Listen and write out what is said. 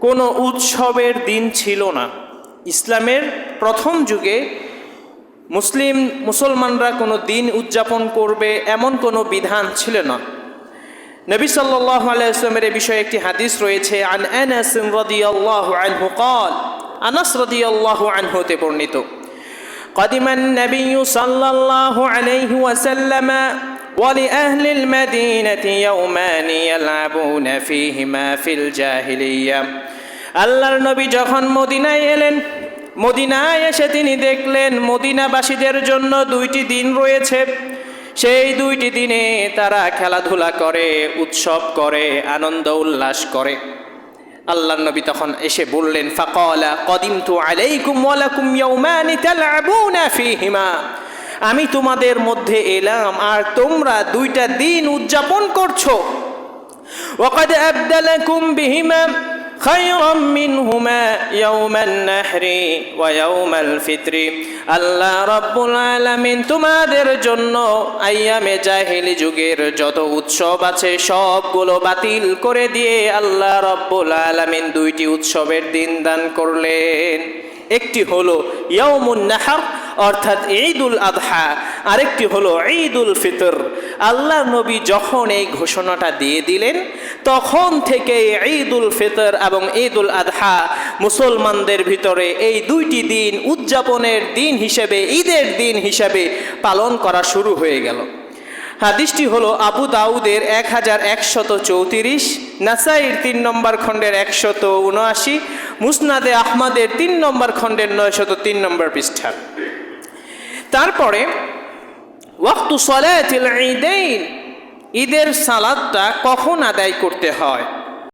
কোনো উৎসবের দিন ছিল না ইসলামের প্রথম যুগে মুসলিম মুসলমানরা কোনো দিন উদযাপন করবে এমন কোনো বিধান ছিল না নবী সাল্লাল্লাহু আলাইহি ওয়াসাল্লামের এই বিষয়ে একটি হাদিস রয়েছে আন আনাস রাদিয়াল্লাহু আনহু قال আনাস রাদিয়াল্লাহু আনহু তে বর্ণিত قدم النبي صلى الله عليه وسلم ولأهل المدينة يومان يلعبون فيهما في الجاهلية আল্লাহর নবী যখন মদিনায় এলেন মদিনায় এসে তিনি দেখলেন মদিনাবাসীদের জন্য দুইটি দিন রয়েছে সেই দুইটি দিনে তারা খেলাধুলা করে উৎসব করে আনন্দ উল্লাস করে আল্লাহ নবী তখন এসে বললেন ফাকালা কদিমতু আলাইকুম ওয়ালাকুম ইয়াউমানি তালআবুনা ফীহিমা আমি তোমাদের মধ্যে এলাম আর তোমরা দুইটা দিন উদযাপন করছো وقد أبدلكم بهما خيرا منهما يوم النحر ويوم الفطر আল্লাহ রব্বুল আলামিন তোমাদের জন্য আইয়ামে জাহিলি যুগের যত উৎসব আছে সবগুলো বাতিল করে দিয়ে আল্লাহ রব্বুল আলামিন দুইটি উৎসবের দিন দান করলেন একটি হলো ইয়ৌমুন নাহার অর্থাৎ ঈদুল আদহা আরেকটি হলো ঈদুল ফিতর। আল্লাহ নবী যখন এই ঘোষণাটা দিয়ে দিলেন, তখন থেকে ঈদুল ফিতর এবং ঈদুল আদহা মুসলমানদের ভিতরে এই দুইটি দিন উদযাপনের দিন হিসেবে, ঈদের দিন হিসেবে পালন করা শুরু হয়ে গেল। হাদিসটি হলো আবু দাউদের এক হাজার একশত চৌত্রিশ, নাসাইর তিন নম্বর খণ্ডের একশত উনআশি, মুসনাদে আহমাদের তিন নম্বর খণ্ডের নয়শত তিন নম্বর পৃষ্ঠা। তারপরে ওয়াক্তু সলাতিল ঈদাইন ঈদের সালাদটা কখন আদায় করতে হয়?